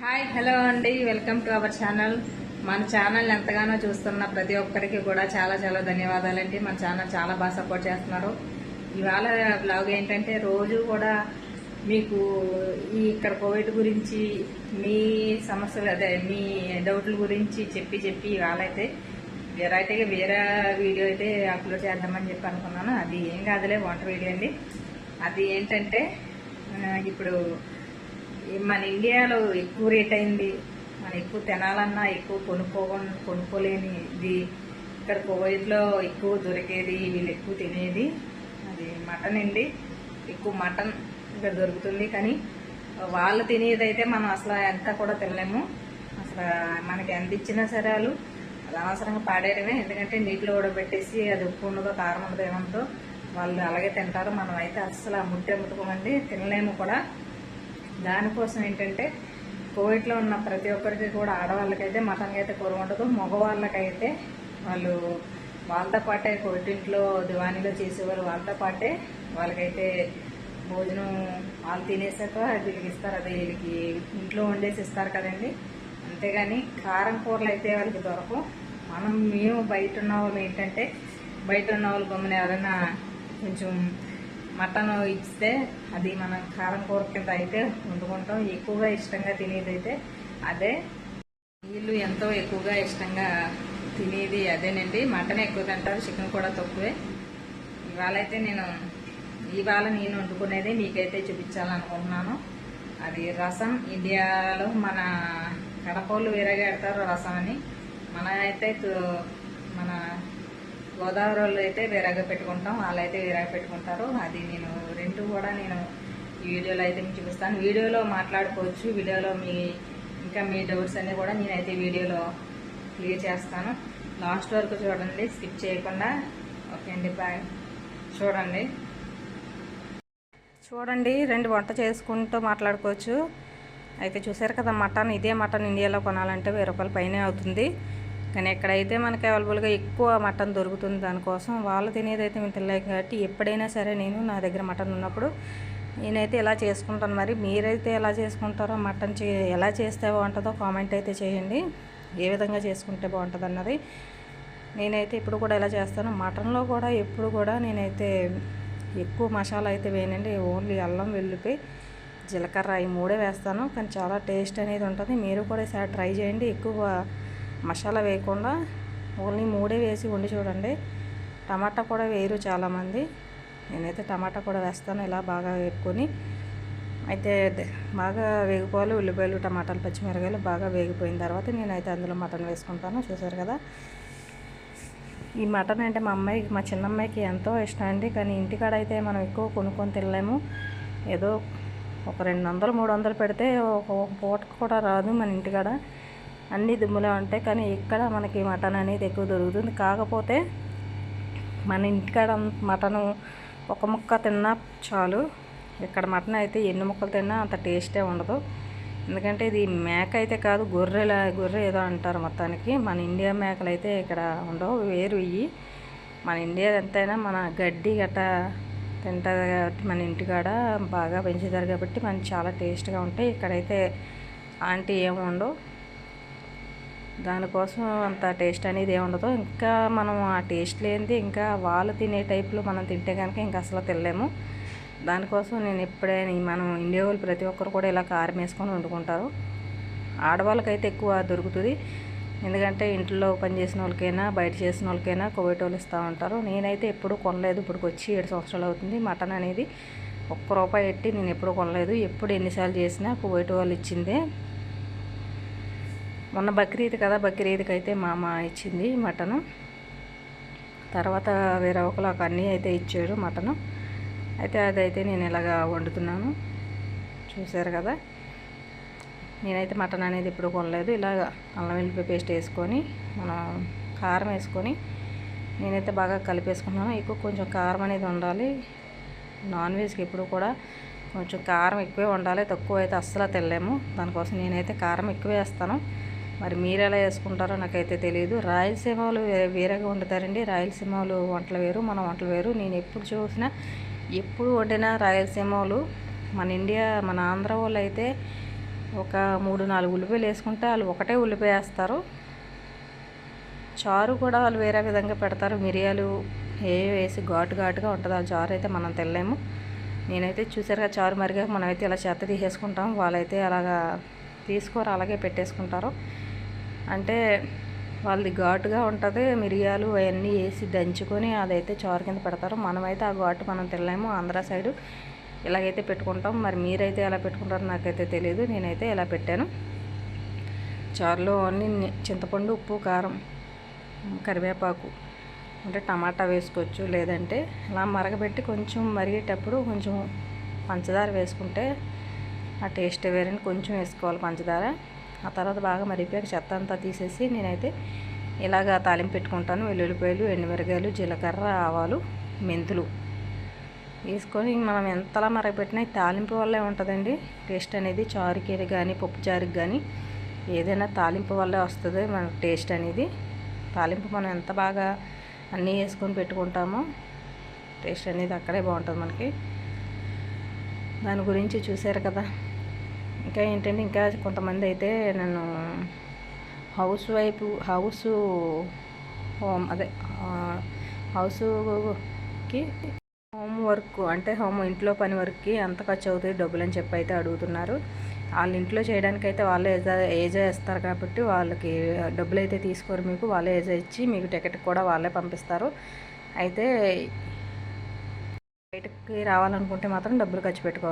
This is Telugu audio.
హాయ్ హలో అండి. Welcome to our channel. మన ఛానల్ ఎంతగానో చూస్తున్న ప్రతి ఒక్కరికి కూడా చాలా చాలా ధన్యవాదాలండి. మన ఛానల్ చాలా బాగా సపోర్ట్ చేస్తున్నారు. ఇవాళ బ్లాగ్ ఏంటంటే రోజు కూడా మీకు ఈ ఇక్కడ కోవిడ్ గురించి మీ సమస్యలు అదే మీ డౌట్ల గురించి చెప్పి చెప్పి ఇవాళ అయితే వెరైటీగా వేరే వీడియో అయితే అప్లోడ్ చేద్దామని చెప్పి అనుకున్నాను. అది ఏం కాదులే వంట వీడియో అండి. అది ఏంటంటే ఇప్పుడు మన ఇండియాలో ఎక్కువ రేట్ అయింది. మనం ఎక్కువ తినాలన్నా ఎక్కువ కొనుక్కో కొనుక్కోలేని ఇది. ఇక్కడ కువైట్లో ఎక్కువ దొరికేది వీళ్ళు ఎక్కువ తినేది. అది మటన్ అండి. ఎక్కువ మటన్ ఇక్కడ దొరుకుతుంది. కానీ వాళ్ళు తినేదైతే మనం అసలు ఎంత కూడా తినలేము. అసలు మనకి ఎంత ఇచ్చినా సరే వాళ్ళు అది అనవసరంగా పాడేయడమే. ఎందుకంటే నీటిలో ఉడబెట్టేసి అది ఉప్పు ఉండదో కారం ఉండదో ఏమంతో వాళ్ళు అలాగే తింటారు. మనం అయితే అసలు ముట్టే ముట్టుకోమండి. తినలేము కూడా. దానికోసం ఏంటంటే కోవిడ్లో ఉన్న ప్రతి ఒక్కరికి కూడా ఆడవాళ్ళకైతే మటన్ అయితే కూర ఉండదు మగవాళ్ళకైతే వాళ్ళు వాళ్ళతో పాటే కోవింట్లో దివాణిలో చేసేవారు వాళ్ళతో పాటే వాళ్ళకైతే భోజనం వాళ్ళు తినేసాక వీళ్ళకి ఇస్తారు. అదే వీళ్ళకి ఇంట్లో వండేసి ఇస్తారు కదండి. అంతేగాని కారం కూరలు అయితే వాళ్ళకి దొరకవు. మనం మేము బయట ఉన్న వాళ్ళు ఏంటంటే బయట ఉన్న వాళ్ళు గమ్మున ఎవరైనా కొంచెం మటన్ ఇస్తే అది మనం కారం కూర కింద అయితే వండుకుంటాం. ఎక్కువగా ఇష్టంగా తినేది అయితే అదే. వీళ్ళు ఎంతో ఎక్కువగా ఇష్టంగా తినేది అదేనండి. మటన్ ఎక్కువ తింటారు చికెన్ కూడా తక్కువే. ఇవాళ అయితే నేను ఇవాళ నేను వండుకునేది మీకైతే చూపించాలనుకుంటున్నాను. అది రసం ఇండియాలో మన కడపోళ్ళు వేరేగా పెడతారు రసం అని. మన అయితే మన గోదావరి వాళ్ళు అయితే వేరేగా పెట్టుకుంటాం వాళ్ళైతే వేరేగా పెట్టుకుంటారు. అది నేను రెండు కూడా నేను ఈ వీడియోలో అయితే మీకు చూపిస్తాను. వీడియోలో మాట్లాడుకోవచ్చు వీడియోలో మీ ఇంకా మీ డౌట్స్ అన్నీ కూడా నేనైతే వీడియోలో క్లియర్ చేస్తాను. లాస్ట్ వరకు చూడండి స్కిప్ చేయకుండా. ఓకే అండి బాయ్ చూడండి. చూడండి రెండు వంట చేసుకుంటూ మాట్లాడుకోవచ్చు. అయితే చూసారు కదా మటన్ ఇదే మటన్ ఇండియాలో కొనాలంటే వెయ్యి రూపాయల పైనే అవుతుంది. కానీ ఎక్కడైతే మనకి అవైలబుల్గా ఎక్కువ మటన్ దొరుకుతుంది దానికోసం వాళ్ళు తినేది అయితే మేము తినలేక కాబట్టి ఎప్పుడైనా సరే నేను నా దగ్గర మటన్ ఉన్నప్పుడు నేనైతే ఇలా చేసుకుంటాను. మరి మీరైతే ఎలా చేసుకుంటారో మటన్ చే ఎలా చేస్తే బాగుంటుందో కామెంట్ అయితే చేయండి. ఏ విధంగా చేసుకుంటే బాగుంటుంది అన్నది నేనైతే ఇప్పుడు కూడా ఎలా చేస్తాను. మటన్లో కూడా ఎప్పుడు కూడా నేనైతే ఎక్కువ మసాలా అయితే వేయనండి. ఓన్లీ అల్లం వెల్లుపి జీలకర్ర ఈ మూడే వేస్తాను. కానీ చాలా టేస్ట్ అనేది ఉంటుంది. మీరు కూడా ఈసారి ట్రై చేయండి. ఎక్కువ మసాలా వేయకుండా ఓన్లీ మూడే వేసి వండి చూడండి. టమాటా కూడా వేయరు చాలామంది. నేనైతే టమాటా కూడా వేస్తాను ఇలా బాగా వేపుకొని. అయితే బాగా వేగిపోవాలి ఉల్లిపాయలు టమాటాలు పచ్చిమిరకాయలు బాగా వేగిపోయిన తర్వాత నేనైతే అందులో మటన్ వేసుకుంటాను. చూసారు కదా? ఈ మటన్ అంటే మా అమ్మాయికి మా చిన్నమ్మాయికి ఎంతో ఇష్టం అండి. కానీ ఇంటికాడ అయితే మనం ఎక్కువ కొనుక్కొని తినలేము. ఏదో ఒక రెండు వందలు మూడు వందలు పెడితే ఒక ఒక పూటకు కూడా రాదు మన ఇంటికాడ. అన్ని దుమ్ములే ఉంటాయి. కానీ ఇక్కడ మనకి మటన్ అనేది ఎక్కువ దొరుకుతుంది. కాకపోతే మన ఇంటికాడ మటను ఒక ముక్క తిన్నా చాలు. ఇక్కడ మటన్ అయితే ఎన్ని ముక్కలు తిన్నా అంత టేస్టే ఉండదు. ఎందుకంటే ఇది మేక అయితే కాదు గొర్రెల గొర్రె ఏదో అంటారు మొత్తానికి. మన ఇండియా మేకలు అయితే ఇక్కడ ఉండవు వేరు ఇవి మన ఇండియా ఎంతైనా మన గడ్డి గట్ట తింటుంది కాబట్టి మన ఇంటికాడ బాగా పెంచుతారు కాబట్టి మనకి చాలా టేస్ట్గా ఉంటాయి. ఇక్కడైతే ఆంటీ ఏమి ఉండవు దానికోసం అంత టేస్ట్ అనేది ఏముండదు ఇంకా మనం ఆ టేస్ట్ లేనిది ఇంకా వాళ్ళు తినే టైప్లో మనం తింటే కనుక ఇంకా అసలు తినలేము. దానికోసం నేను ఎప్పుడైనా మనం ఇండియా వాళ్ళు ప్రతి ఒక్కరు కూడా ఇలా కారం వేసుకొని వండుకుంటారు. ఆడవాళ్ళకైతే ఎక్కువ దొరుకుతుంది. ఎందుకంటే ఇంట్లో పని చేసిన వాళ్ళకైనా బయట చేసిన వాళ్ళకైనా కోవిడ్ వాళ్ళు ఇస్తూ ఉంటారు. నేనైతే ఎప్పుడు కొనలేదు. ఇప్పుడు వచ్చి ఏడు సంవత్సరాలు అవుతుంది. మటన్ అనేది ఒక్క రూపాయి పెట్టి నేను ఎప్పుడు కొనలేదు. ఎప్పుడు ఎన్నిసార్లు చేసినా కువైట్ వాళ్ళు ఇచ్చిందే. మొన్న బక్రీద్ కదా బక్రీద్కి అయితే మా అమ్మ ఇచ్చింది మటను. తర్వాత వేరే ఒకరు ఒక అన్నీ అయితే ఇచ్చాడు మటను. అయితే అదైతే నేను ఇలాగా వండుతున్నాను చూసారు కదా. నేనైతే మటన్ అనేది ఇప్పుడు కొనలేదు. ఇలాగ అల్లం వెల్లిపాయ పేస్ట్ వేసుకొని మనం కారం వేసుకొని నేనైతే బాగా కలిపేసుకున్నాను ఎక్కువ కొంచెం కారం అనేది ఉండాలి నాన్ వెజ్కి ఎప్పుడు కూడా కొంచెం కారం ఎక్కువే ఉండాలి తక్కువ అయితే అస్సలు తినలేము. దానికోసం నేనైతే కారం ఎక్కువ వేస్తాను. మరి మీరు ఎలా వేసుకుంటారో నాకైతే తెలియదు రాయలసీమ వాళ్ళు వేరేగా వండుతారండి. రాయలసీమ వాళ్ళు వంటలు వేరు మన వంటలు వేరు. నేను ఎప్పుడు చూసినా ఎప్పుడు వండినా రాయలసీమ వాళ్ళు మన ఇండియా మన ఆంధ్ర వాళ్ళు అయితే ఒక మూడు నాలుగు ఉల్లిపాయలు వేసుకుంటే వాళ్ళు ఒకటే ఉల్లిపాయ వేస్తారు. చారు కూడా వాళ్ళు వేరే విధంగా పెడతారు. మిరియాలు ఏ వేసి ఘాటు ఘాటుగా ఉంటుంది ఆ చారు అయితే మనం తెల్లేము నేనైతే చూసారుగా చారు మరిగా మనమైతే ఇలా చెత్త తీసేసుకుంటాం. వాళ్ళైతే అలాగా తీసుకోరు అలాగే పెట్టేసుకుంటారు. అంటే వాళ్ళది ఘాటుగా ఉంటుంది మిరియాలు అవన్నీ వేసి దంచుకొని అదైతే చారు కింద పెడతారు. మనమైతే ఆ ఘాటు మనం తినలేము. ఆంధ్ర సైడు ఇలాగైతే పెట్టుకుంటాం. మరి మీరైతే ఎలా పెట్టుకుంటారో నాకైతే తెలియదు నేనైతే ఇలా పెట్టాను. చారులో అన్ని చింతపండు ఉప్పు కారం కరివేపాకు అంటే టమాటా వేసుకోవచ్చు. లేదంటే ఇలా మరగబెట్టి కొంచెం మరిగేటప్పుడు కొంచెం పంచదార వేసుకుంటే ఆ టేస్ట్ వేరే కొంచెం వేసుకోవాలి పంచదార. ఆ తర్వాత బాగా మరిగిపోయాక చెత్త అంతా తీసేసి నేనైతే ఇలాగ తాలింపు పెట్టుకుంటాను. వెల్లుల్లిపాయలు ఎండుమిరగాయలు జీలకర్ర ఆవాలు మెంతులు వేసుకొని మనం ఎంతలా మరగపెట్టినా తాలింపు వల్లే ఉంటుందండి. టేస్ట్ అనేది చారుకి కానీ పప్పు చారుకి కానీ ఏదైనా తాలింపు వల్లే వస్తుంది మన టేస్ట్ అనేది. తాలింపు మనం ఎంత బాగా అన్నీ వేసుకొని పెట్టుకుంటామో టేస్ట్ అనేది అక్కడే బాగుంటుంది మనకి. దాని గురించి చూసారు కదా. ఇంకా ఏంటంటే ఇంకా కొంతమంది అయితే నన్ను హౌస్ వైపు హౌస్ హోమ్ అదే హౌస్కి హోమ్ వర్క్ అంటే హోమ్ ఇంట్లో పని వర్క్కి ఎంత ఖర్చు అవుతుంది డబ్బులు అని చెప్పి అయితే అడుగుతున్నారు. వాళ్ళ ఇంట్లో చేయడానికైతే వాళ్ళే ఏజా ఏజా ఇస్తారు కాబట్టి వాళ్ళకి డబ్బులు అయితే తీసుకోరు మీకు వాళ్ళే ఏజా ఇచ్చి మీకు టికెట్ కూడా వాళ్ళే పంపిస్తారు. అయితే బయటకి రావాలనుకుంటే మాత్రం డబ్బులు ఖర్చు పెట్టుకోవాలి.